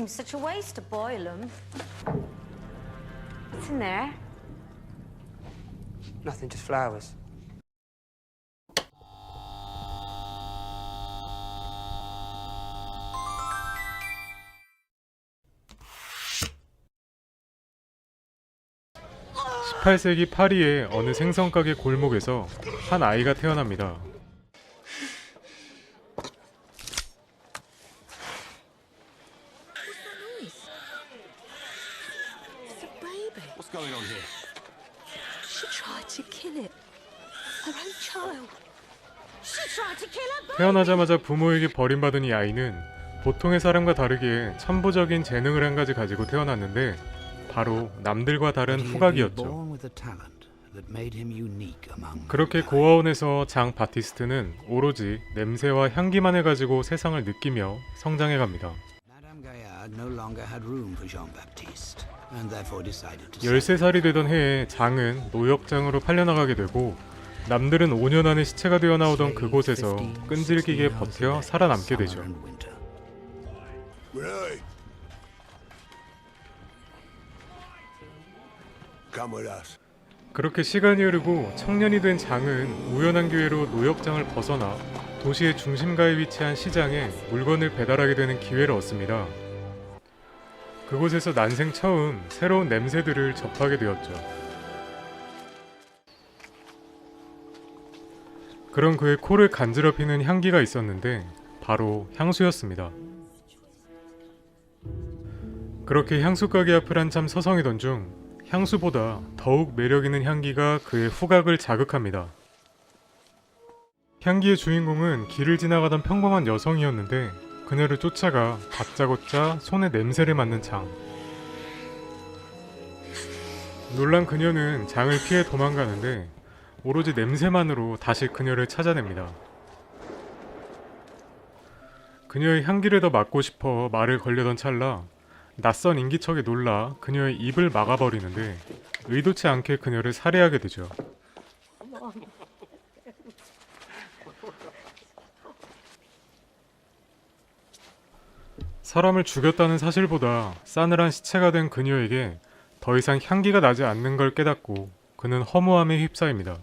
Seems such a waste to boil them. What's in there? Nothing, just flowers. 십 18세기 파리의 어느 생선가게 골목에서 한 아이가 태어납니다. It's a baby. What's going on here? She tried to kill it. Her own child. She tried to kill her baby. 태어나자마자 부모에게 버림받은 이 아이는 보통의 사람과 다르게 천부적인 재능을 한 가지 가지고 태어났는데 바로 남들과 다른 후각이었죠. 그렇게. 고아원에서 장 바티스트는 오로지 냄새와 향기만을 가지고 세상을 느끼며 성장해 갑니다. Madame Gaillard no longer had room for Jean-Baptiste, and therefore decided to 13살이 되던 해에 장은 노역장으로 팔려나가게 되고 남들은 5년 안에 시체가 되어 나오던 그곳에서 끈질기게 버텨 살아남게 되죠. Really? Come with us. 그렇게 시간이 흐르고 청년이 된 장은 우연한 기회로 노역장을 벗어나 도시의 중심가에 위치한 시장에 물건을 배달하게 되는 기회를 얻습니다. 그곳에서 난생 처음 새로운 냄새들을 접하게 되었죠. 그런 그의 코를 간지럽히는 향기가 있었는데 바로 향수였습니다. 그렇게 향수 가게 앞을 한참 서성이던 중 향수보다 더욱 매력 있는 향기가 그의 후각을 자극합니다. 향기의 주인공은 길을 지나가던 평범한 여성이었는데 그녀를 쫓아가 다짜고짜 손에 냄새를 맡는 장. 놀란 그녀는 장을 피해 도망가는데 오로지 냄새만으로 다시 그녀를 찾아냅니다. 그녀의 향기를 더 맡고 싶어 말을 걸려던 찰나 낯선 인기척에 놀라 그녀의 입을 막아버리는데 의도치 않게 그녀를 살해하게 되죠. 사람을 죽였다는 사실보다 싸늘한 시체가 된 그녀에게 더 이상 향기가 나지 않는 걸 깨닫고 그는 허무함에 휩싸입니다.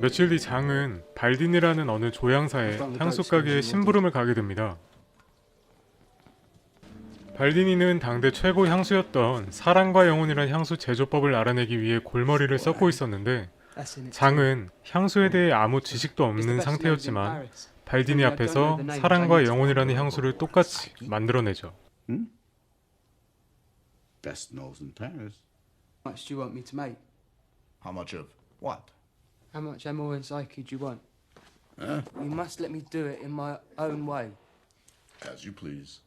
며칠 뒤 장은 발딘이라는 어느 조향사의 향수 가게에 심부름을 가게 됩니다. 발디니는 당대 최고 향수였던 사랑과 영혼이란 향수 제조법을 알아내기 위해 골머리를 썩고 있었는데. 장은 향수에 대해 아무 지식도 없는 상태였지만 발디니 앞에서 사랑과 영혼이라는 향수를 똑같이 만들어내죠. Best nose in Paris. How much do you want me to make? How much of what? How much Emma and Psyche do you want? Huh? You must let me do it in my own way. As you please.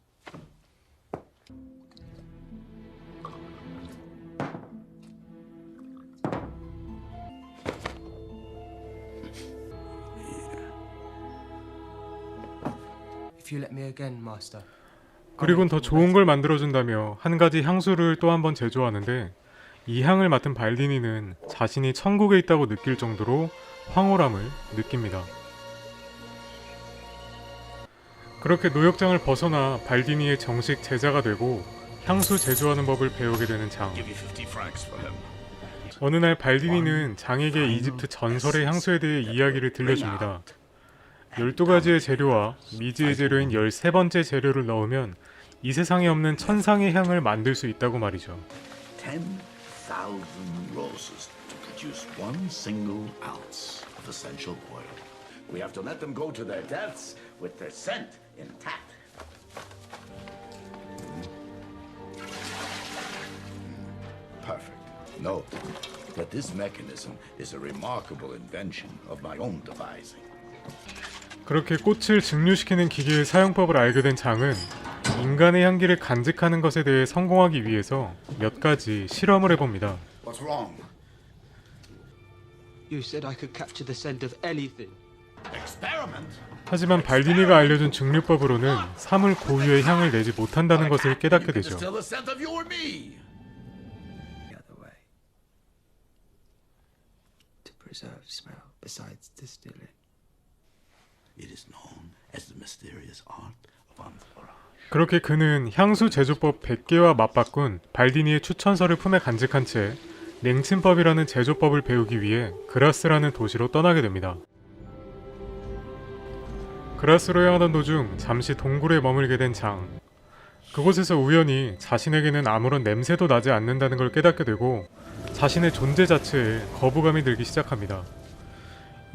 그리곤 더 좋은 걸 만들어준다며 한 가지 향수를 또 한 번 제조하는데 이 향을 맡은 발디니는 자신이 천국에 있다고 느낄 정도로 황홀함을 느낍니다. 그렇게 노역장을 벗어나 발디니의 정식 제자가 되고 향수 제조하는 법을 배우게 되는 장. Give you 50 francs for him. 어느 날 발디니는 장에게 이집트 전설의 향수에 대해 이야기를 들려줍니다. 12가지의 재료와 미지의 재료인 13번째 재료를 넣으면 이 세상에 없는 천상의 향을 만들 수 있다고 말이죠. 10,000 roses to produce one single ounce of essential oil. We have to let them go to their deaths with their scent intact. Perfect. Note that this mechanism is a remarkable invention of my own devising. 그렇게 꽃을 증류시키는 기계의 사용법을 알게 된 장은 인간의 향기를 간직하는 것에 대해 성공하기 위해서 몇 가지 실험을 해봅니다. What's wrong? You said I could capture the scent of anything. Experiment? 하지만 발디니가 알려준 증류법으로는 사물 고유의 향을 내지 못한다는 것을 깨닫게 되죠. distill the scent of you or me. The other way. To preserve smell besides distilling. It is known as the mysterious art of amphora. 그렇게 그는 향수 제조법 100개와 맞바꾼 발디니의 추천서를 품에 간직한 채 냉침법이라는 제조법을 배우기 위해 그라스라는 도시로 떠나게 됩니다. 그라스로 향하던 도중 잠시 동굴에 머물게 된 장. 그곳에서 우연히 자신에게는 아무런 냄새도 나지 않는다는 걸 깨닫게 되고 자신의 존재 자체에 거부감이 들기 시작합니다.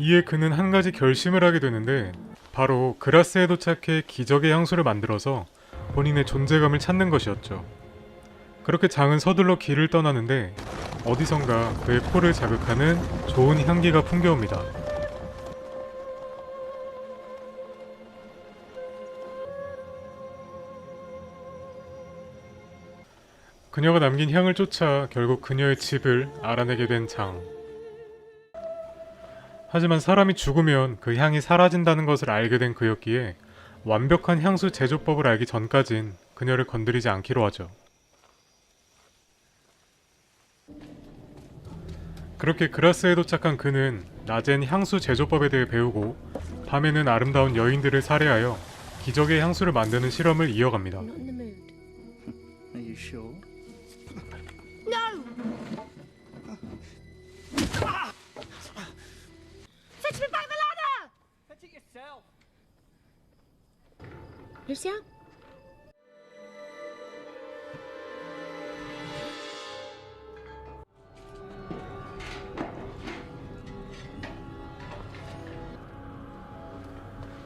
이에 그는 한 가지 결심을 하게 되는데 바로 그라스에 도착해 기적의 향수를 만들어서 본인의 존재감을 찾는 것이었죠. 그렇게 장은 서둘러 길을 떠나는데 어디선가 그의 코를 자극하는 좋은 향기가 풍겨옵니다. 그녀가 남긴 향을 쫓아 결국 그녀의 집을 알아내게 된 장. 하지만 사람이 죽으면 그 향이 사라진다는 것을 알게 된 그였기에 완벽한 향수 제조법을 알기 전까진 그녀를 건드리지 않기로 하죠. 그렇게 그라스에 도착한 그는 낮엔 향수 제조법에 대해 배우고 밤에는 아름다운 여인들을 살해하여 기적의 향수를 만드는 실험을 이어갑니다. Lucia?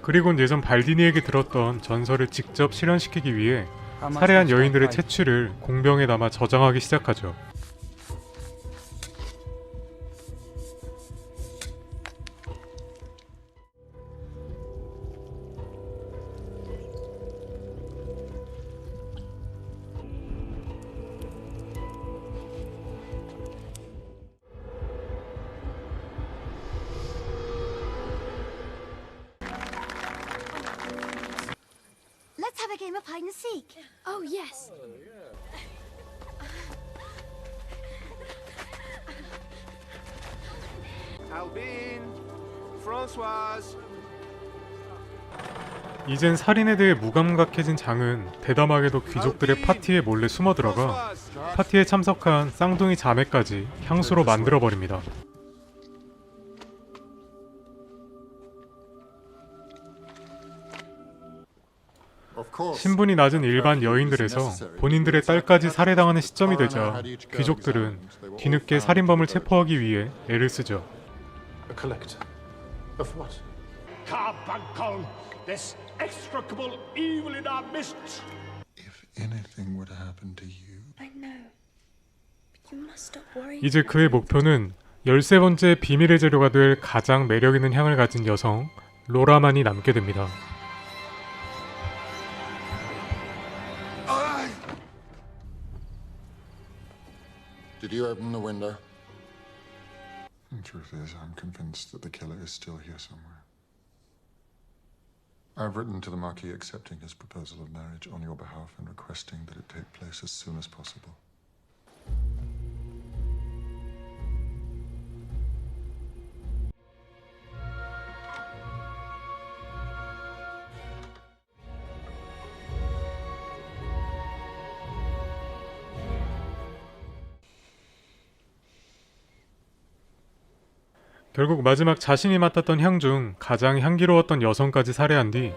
그리곤 예전 발디니에게 들었던 전설을 직접 실현시키기 위해 살해한 여인들의? 채취를 공병에 담아 저장하기 시작하죠. Let's have a game of hide and seek. Oh, yes. Albin, Francoise. 이젠 살인에 대해 무감각해진 장은 대담하게도 귀족들의 파티에 몰래 숨어 들어가 Francoise. 파티에 참석한 쌍둥이 자매까지 향수로 만들어 버립니다. 신분이 낮은 일반 여인들에서 본인들의 딸까지 살해당하는 시점이 되자 귀족들은 뒤늦게 살인범을 체포하기 위해 애를 쓰죠. A collector. Of what? Carbuncle, this execrable evil in our midst. If anything were to happen to you, I know. But you must stop worrying. 이제 그의 목표는 13번째 비밀의 재료가 될 가장 매력 있는 향을 가진 여성 로라만이 남게 됩니다. Did you open the window? The truth is, I'm convinced that the killer is still here somewhere. I've written to the Marquis accepting his proposal of marriage on your behalf and requesting that it take place as soon as possible. 결국 마지막 자신이 맡았던 향 중 가장 향기로웠던 여성까지 살해한 뒤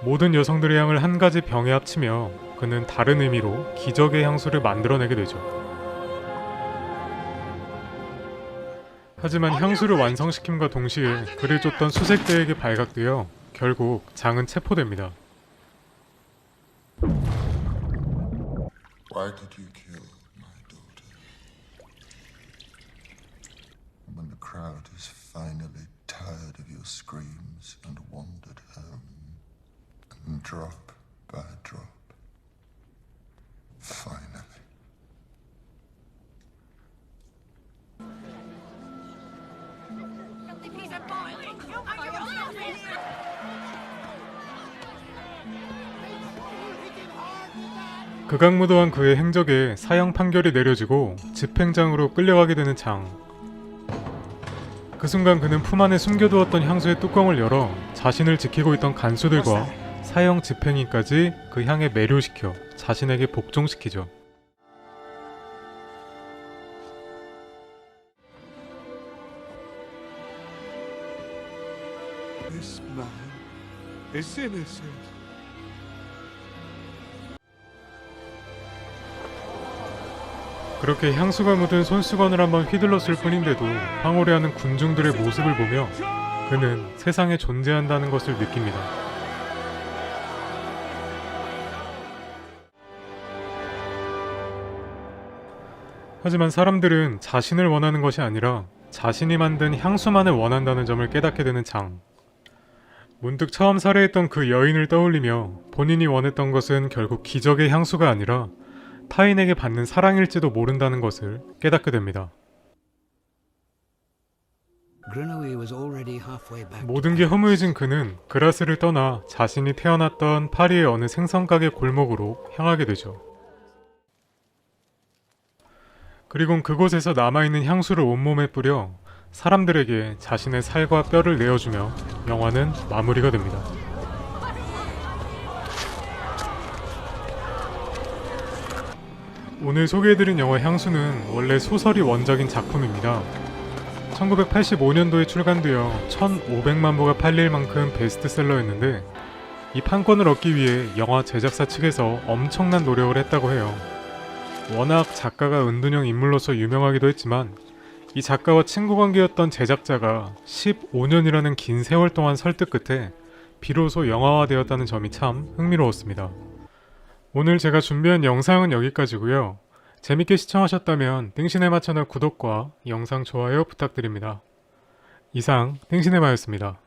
모든 여성들의 향을 한 가지 병에 합치며 그는 다른 의미로 기적의 향수를 만들어내게 되죠. 하지만 향수를 완성시킴과 동시에 그를 쫓던 수색대에게 발각되어 결국 장은 체포됩니다. Crowd is finally tired of your screams and wandered home, and drop by drop, finally. 극악무도한 그의 행적에 사형 판결이 내려지고 집행장으로 끌려가게 되는 장. 그그 순간 그는 품 안에 숨겨두었던 향수의 뚜껑을 열어 자신을 지키고 있던 간수들과 사형 집행이까지 그 향에 매료시켜 자신에게 복종시키죠. This man is innocent. 그렇게 향수가 묻은 손수건을 한번 휘둘렀을 뿐인데도 황홀해하는 군중들의 모습을 보며 그는 세상에 존재한다는 것을 느낍니다. 하지만 사람들은 자신을 원하는 것이 아니라 자신이 만든 향수만을 원한다는 점을 깨닫게 되는 장. 문득 처음 살해했던 그 여인을 떠올리며 본인이 원했던 것은 결국 기적의 향수가 아니라 타인에게 받는 사랑일지도 모른다는 것을 깨닫게 됩니다. 모든 게. 허무해진 그는 그라스를 떠나 자신이 태어났던 파리의 어느 생선가게 골목으로 향하게 되죠. 그리곤 그곳에서 남아있는 향수를 온몸에 뿌려 사람들에게 자신의 살과 뼈를 내어주며 영화는 마무리가 됩니다. 오늘 소개해드린 영화 향수는 원래 소설이 원작인 작품입니다. 1985년도에 출간되어 1,500만 부가 팔릴 만큼 베스트셀러였는데 이 판권을 얻기 위해 영화 제작사 측에서 엄청난 노력을 했다고 해요. 워낙 작가가 은둔형 인물로서 유명하기도 했지만 이 작가와 친구 관계였던 제작자가 15년이라는 긴 세월 동안 설득 끝에 비로소 영화화되었다는 점이 참 흥미로웠습니다. 오늘 제가 준비한 영상은 여기까지고요. 재밌게 시청하셨다면 땡신의 마채널 구독과 영상 좋아요 부탁드립니다. 이상 땡신의마였습니다.